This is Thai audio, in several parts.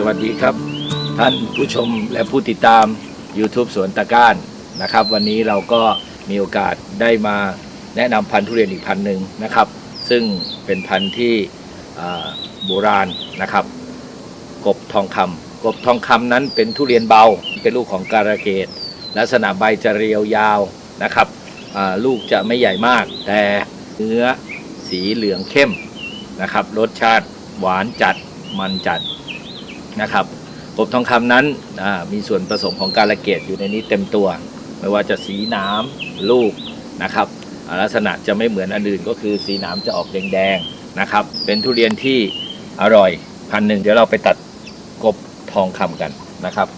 สวัสดีครับ ท่านผู้ชมและผู้ติดตาม YouTube สวนตะก้านนะครับ วันนี้เราก็มีโอกาสได้มาแนะนำพันธุ์ทุเรียนอีกพันธุ์หนึ่งนะครับ ซึ่งเป็นพันธุ์ที่โบราณนะครับ กบทองคำกบทองคำนั้นเป็นทุเรียนเบา เป็นลูกของการะเกดลักษณะใบจะเรียวยาวนะครับลูกจะไม่ใหญ่มาก แต่เนื้อสีเหลืองเข้มนะครับ รสชาติหวานจัดมันจัด นะครับกบทองคำนั้นมีส่วนผสมของการะเกดอยู่ในนี้เต็มตัว ไม่ว่าจะสีน้ำลูกนะครับลักษณะจะไม่เหมือนอันอื่นก็คือสีน้ำจะออกแดงๆนะครับ เป็นทุเรียนที่อร่อยพันหนึ่งเดี๋ยวเราไปตัดกบทองคำกันนะครับ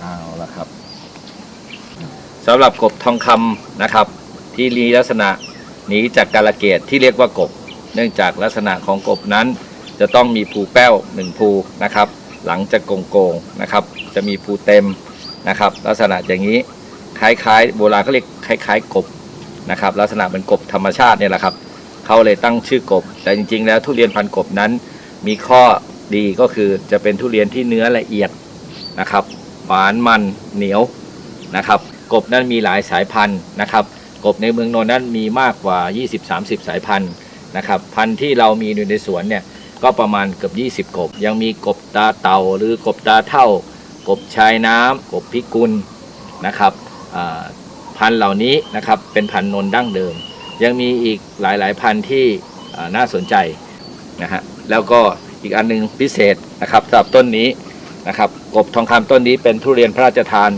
เอาละครับสำหรับกบทองคำนะครับ ที่มีลักษณะหนีจากการลเกตที่เรียกว่ากบ เนื่องจากลักษณะของกบนั้น จะต้องมีภูแป้วหนึ่งภูนะครับ หลังจะโกงโกงๆนะครับ จะมีภูเต็มนะครับ ลักษณะอย่างนี้คล้ายๆ โบราณเขาเรียกคล้าย ๆ กบนะครับ ลักษณะเป็นกบธรรมชาติเนี่ยแหละครับเขาเลยตั้งชื่อกบ แต่จริง ๆ แล้วทุเรียนพันกบนั้น มีข้อดีก็คือจะเป็นทุเรียนที่เนื้อละเอียดนะครับหวานมันเหนียวนะครับ กบนั้นมีหลายสายพันธุ์นะครับ กบในเมืองนนท์นั้นมีมากกว่า 20-30 สายพันธุ์นะครับ พันธุ์ที่เรามีอยู่ในสวนเนี่ย ก็ประมาณเกือบ20 กบ ยังมีกบตาเต่าหรือกบตาเท่า กบชายน้ำกบพิกุลนะครับพันธุ์เหล่านี้นะครับเป็นพันธุ์นนดั้งเดิม ยังมีอีกหลายๆ พันธุ์ที่น่าสนใจนะฮะแล้วก็อีกอันหนึงพิเศษนะครับสำหรับต้นนี้นะครับกบทองคำต้นนี้เป็นทุเรียนพระราชทาน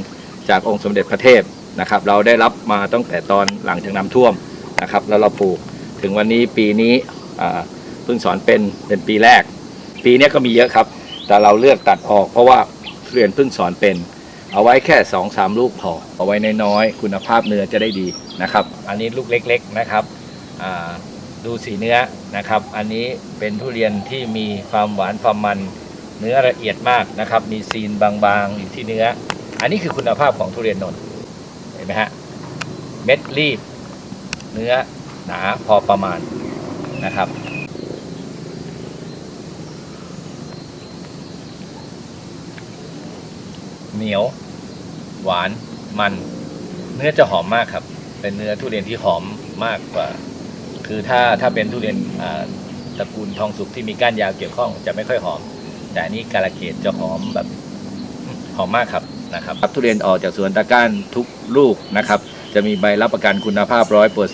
จากองค์สมเด็จพระเทพนะครับ เราได้รับมาตั้งแต่ตอนหลังจากน้ำท่วมนะครับ แล้วเราปลูกถึงวันนี้ปีนี้อ่า เพิ่งสอนเป็นเป็นปีแรก ปีนี้ก็มีเยอะครับ แต่เราเลือกตัดออกเพราะว่าเรียนเพิ่งสอนเป็น เอาไว้แค่2อสามลูกพอเอาไว้น้อยๆคุณภาพเนื้อจะได้ดีนะครับ อันนี้ลูกเล็กๆนะครับดูสีเนื้อนะครับ อันนี้เป็นทุเรียนที่มีความหวานความมันเนื้อละเอียดมากนะครับ มีซีนบางๆอยู่ที่เนื้อ อันนี้คือคุณภาพของทุเรียนนนเห็นไหมฮะเม็ดรีบ เนื้อหนาพอประมาณนะครับ เหนียว หวานมัน เนื้อจะหอมมากครับ เป็นเนื้อทุเรียนที่หอมมากกว่า คือถ้าถ้าเป็นทุเรียนตระกูลทองสุกที่มีก้านยาวเกี่ยวข้องจะไม่ค่อยหอม แต่อันนี้กาลเกตจะหอมแบบหอมมากครับนะครับทุเรียนออกจากสวนตะก้านทุกลูกนะครับ จะมีใบรับประกันคุณภาพ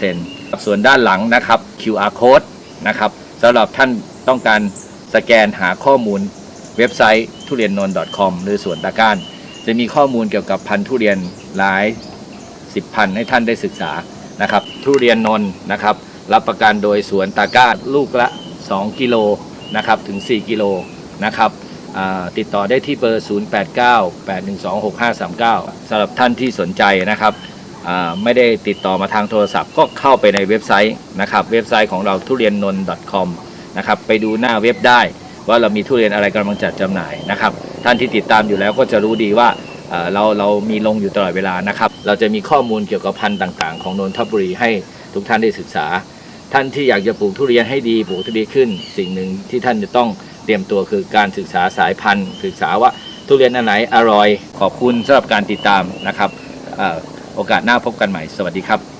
100%ส่วนด้านหลังนะครับ QR code นะครับสำหรับท่านต้องการสแกนหาข้อมูลเว็บไซต์ทุเรียนนนท์ .com หรือสวนตะก้าน จะมีข้อมูลเกี่ยวกับพันธุ์ทุเรียนหลายสิบพันให้ท่านได้ศึกษานะครับ ทุเรียนนน์นะครับ รับประกันโดยสวนตาก้าลูกละ 2 กิโลนะครับถึง 4 กิโลนะครับติดต่อได้ที่เบอร์ 0898126539สำหรับท่านที่สนใจนะครับไม่ได้ติดต่อมาทางโทรศัพท์ก็เข้าไปในเว็บไซต์นะครับ เว็บไซต์ของเราทุเรียนนนท์ .com นะครับไปดูหน้าเว็บได้ ว่าเรามีทุเรียนอะไรกำลังจัดจำหน่ายนะครับ ท่านที่ติดตามอยู่แล้วก็จะรู้ดีว่าเราเรามีลงอยู่ตลอดเวลานะครับ เราจะมีข้อมูลเกี่ยวกับพันธุ์ต่าง ๆ ของนนทบุรีให้ทุกท่านได้ศึกษา ท่านที่อยากจะปลูกทุเรียนให้ดีปลูกทุเรียนขึ้น สิ่งหนึ่งที่ท่านจะต้องเตรียมตัวคือการศึกษาสายพันธุ์ ศึกษาว่าทุเรียนอันไหนอร่อย ขอบคุณสำหรับการติดตามนะครับอโอกาสหน้าพบกันใหม่ สวัสดีครับ